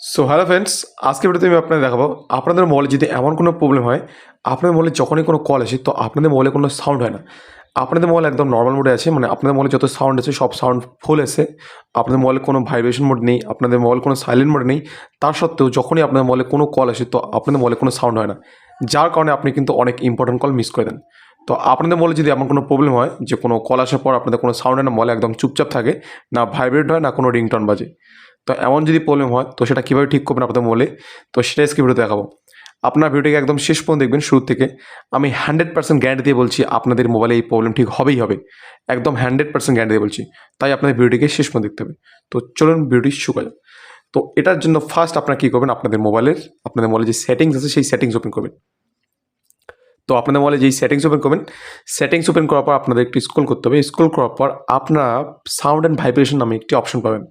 So hello friends আজকে ভিডিওতে আমি আপনাদের দেখাবো আপনাদের মোবাইলে যদি এমন কোনো প্রবলেম হয় আপনাদের মোবাইলে যখনই কোনো কল আসে তো আপনাদের মোবাইলে কোনো সাউন্ড হয় না আপনাদের মোবাইল একদম নর্মাল মোডে আছে মানে আপনাদের মোবাইলে যত সাউন্ড আছে সব সাউন্ড ফুল আছে আপনাদের মোবাইলে কোনো ভাইব্রেশন মোড নেই আপনাদের মোবাইল কোনো সাইলেন্ট মোড নেই তার সত্ত্বেও যখনই আপনাদের মোবাইলে কোনো কল আসে তো আপনাদের মোবাইলে কোনো সাউন্ড হয় না যার কারণে আপনি কিন্তু অনেক ইম্পর্টেন্ট কল মিস করে দেন তো আপনাদের মোবাইলে যদি এমন কোনো প্রবলেম হয় যে কোনো কল আসার পর আপনাদের কোনো সাউন্ড হয় না মোবাইল একদম চুপচাপ থাকে না ভাইব্রেট হয় না কোনো রিংটন বাজে তো এমন যদি প্রবলেম হয়, তো সেটা কীভাবে ঠিক করবেন আপনাদের মোবাইলে তো সেটা আজকে ভিডিওতে দেখাবো। আপনার ভিডিওটিকে একদম শেষ পর্যন্ত দেখবেন শুরু থেকে। আমি হান্ড্রেড পার্সেন্ট গ্যারান্টি দিয়ে বলছি, আপনাদের মোবাইলে এই প্রবলেম ঠিক হবেই হবে। একদম হান্ড্রেড পার্সেন্ট গ্যারান্টি দিয়ে বলছি। তাই আপনাদের ভিডিওটিকে শেষ পর্যন্ত দেখতে হবে। তো চলুন ভিডিওটি শুরু তো এটার জন্য ফার্স্ট আপনারা কী করবেন? আপনাদের মোবাইলের আপনাদের মোবাইলে যে সেটিংস আছে, সেই সেটিংস ওপেন করবেন। তো আপনাদের মোবাইলে যেই সেটিংস ওপেন করবেন সেটিংস ওপেন করার পর আপনাদের একটু স্ক্রল করতে হবে। স্ক্রল করার পর আপনারা সাউন্ড অ্যান্ড ভাইব্রেশন নামে একটি অপশন পাবেন।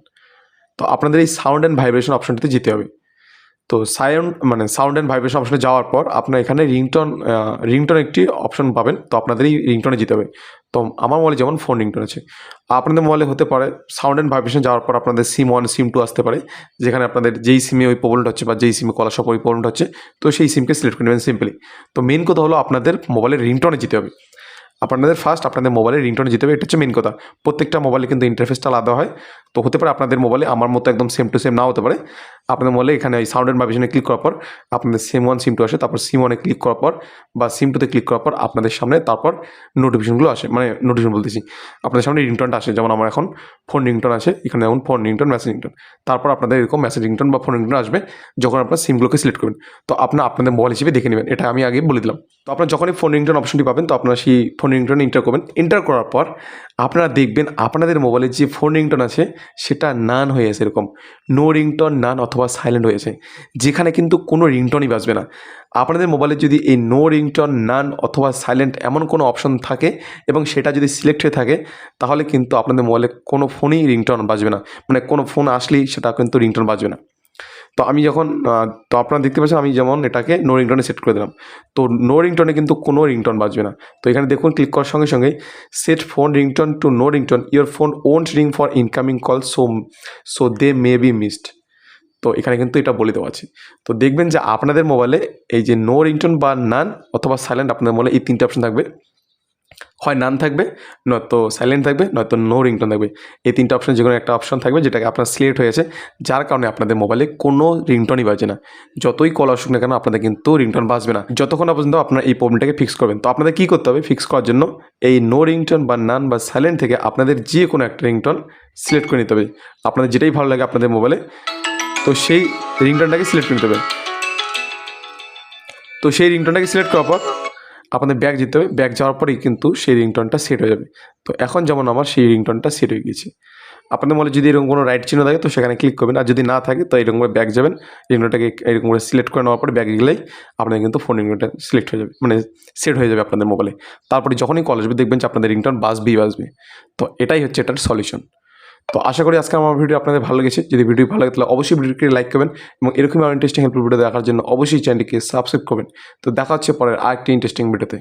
তো আপনাদের এই সাউন্ড অ্যান্ড ভাইব্রেশন অপশনটিতে যেতে হবে। তো সাউন্ড মানে সাউন্ড অ্যান্ড ভাইব্রেশন অপশনে যাওয়ার পর আপনার এখানে রিংটন রিংটন একটি অপশন পাবেন, তো আপনাদের এই রিংটনে যেতে হবে। তো আমার মোবাইলে যেমন ফোন রিংটন আছে, আপনাদের মোবাইলে হতে পারে সাউন্ড অ্যান্ড ভাইব্রেশন যাওয়ার পর আপনাদের সিম ওয়ান সিম টু আসতে পারে, যেখানে আপনাদের যেই সিমে ওই প্রবলেমটা হচ্ছে বা যেই সিমে কলার সব ওই প্রবলেমটা হচ্ছে, তো সেই সিমকে সিলেক্ট করে নেবেন সিম্পলি তো মেন কথা হলো আপনাদের মোবাইলের রিংটনে যেতে হবে। আপনাদের ফার্স্ট আপনাদের মোবাইলের রিংটনে যেতে হবে, এটা হচ্ছে মেন কথা। প্রত্যেকটা মোবাইলে কিন্তু ইন্টারফেসটা আলাদা হয়। তো হতে পারে আপনাদের মোবাইলে আমার মতো একদম সেম টু সেম না হতে পারে। আপনাদের মোবাইলে এখানে এই সাউন্ড অ্যান্ড ভাইব্রেশনে ক্লিক করার পর আপনাদের সিম ওয়ান সিম টু আসে, তারপর সিম ওয়ানে ক্লিক করার পর বা সিম টুতে ক্লিক করার পর আপনাদের সামনে তারপর নোটিফিকেশনগুলো আসে মানে নোটিফিকেশন বলতেছি। আপনাদের সামনে রিংটনটা আসে, যেমন আমার এখন ফোন রিংটন আসে, এখানে যেমন ফোন রিংটন মেসেজ রিংটন তারপর আপনাদের এরকম মেসেজ রিংটন বা ফোন রিংটন আসবে যখন আপনার সিমগুলোকে সিলেক্ট করবেন। তো আপনার আপনাদের মোবাইল হিসেবে দেখে নেবেন, এটা আমি আগে বলে দিলাম। তো আপনার যখনই ফোন রিংটন অপশনটি পাবেন, তো আপনারা সেই ফোন রিংটন এন্টার করবেন। এন্টার করার পর আপনারা দেখবেন আপনাদের মোবাইলে যে ফোন রিংটন আছে সেটা নান হয়ে আছে এরকম। নো রিংটন নান অথবা সাইলেন্ট হয়েছে যেখানে কিন্তু কোনো রিংটনই বাজবে না। আপনাদের মোবাইলে যদি এই নো রিংটন নান অথবা সাইলেন্ট এমন কোনো অপশন থাকে এবং সেটা যদি সিলেক্ট হয়ে থাকে, তাহলে কিন্তু আপনাদের মোবাইলে কোনো ফোনই রিংটন বাজবে না। মানে কোনো ফোন আসলেই সেটা কিন্তু রিংটন বাজবে না। তো আমি যখন তো আপনারা দেখতে পাচ্ছেন আমি যেমন এটাকে নো রিংটনে সেট করে দিলাম। তো নো রিংটনে কিন্তু কোনো রিংটন বাজবে না। তো এখানে দেখুন ক্লিক করার সঙ্গে সঙ্গে set phone ringtone to no ringtone your phone won't ring for incoming call so so they may be missed তো এখানে কিন্তু এটা বলে দেওয়া আছে। তো দেখবেন যে আপনাদের মোবাইলে এই যে নো রিংটন বা নান অথবা সাইলেন্ট আপনাদের মোবাইলে এই তিনটে অপশন থাকবে। হয় নান থাকবে, নয়তো সাইলেন্ট থাকবে, নয়তো নো রিংটন থাকবে। এই তিনটে অপশন যে কোনো একটা অপশন থাকবে যেটাকে আপনার সিলেক্ট হয়েছে যার কারণে আপনাদের মোবাইলে কোনো রিংটনই বাজে না। যতই কল আসুক না কেন আপনাদের কিন্তু রিংটন বাজবে না। যতক্ষণ না পর্যন্ত আপনার এই প্রবলেমটাকে ফিক্স করবেন। তো আপনাদের কী করতে হবে? ফিক্স করার জন্য এই নো রিংটন বা নান বা সাইলেন্ট থেকে আপনাদের যে কোনো একটা রিংটন সিলেক্ট করে নিতে হবে। আপনাদের যেটাই ভালো লাগে আপনাদের মোবাইলে তো সেই রিংটনটাকে সিলেক্ট করে নিতে হবে। তো সেই রিংটনটাকে সিলেক্ট করার পর আপনাদের ব্যাগ যেতে হবে। ব্যাগ যাওয়ার পরেই কিন্তু সেই রিংটনটা সেট হয়ে যাবে। তো এখন যেমন আমার সেই রিংটনটা সেট হয়ে গেছে আপনাদের মনে যদি এরকম কোনো রাইট চিহ্ন থাকে, তো সেখানে ক্লিক করবেন। আর যদি না থাকে, তো এরকম করে ব্যাগ যাবেন। রিংটনটাকে এরকম করে সিলেক্ট করে নেওয়ার পরে ব্যাগ গেলেই আপনাদের কিন্তু ফোন রিংটনটা সিলেক্ট হয়ে যাবে। মানে সেট হয়ে যাবে আপনাদের মোবাইলে তারপরে যখনই কল আসবে দেখবেন যে আপনাদের রিংটন বাজবেই বাজবে। তো এটাই হচ্ছে এটার সলিউশন তো আশা করি আজকে আমার ভিডিও আপনাদের ভালো লেগেছে। যদি ভিডিও ভালো লাগে, তাহলে অবশ্যই ভিডিওকে লাইক করবেন এবং এরকম ইন্টারেস্টিং হেল্পফুল ভিডিও দেখার জন্য অবশ্যই চ্যানেলটিকে সাবস্ক্রাইব করবেন। তো দেখা হচ্ছে পরের আরেকটি ইন্টারেস্টিং ভিডিওতে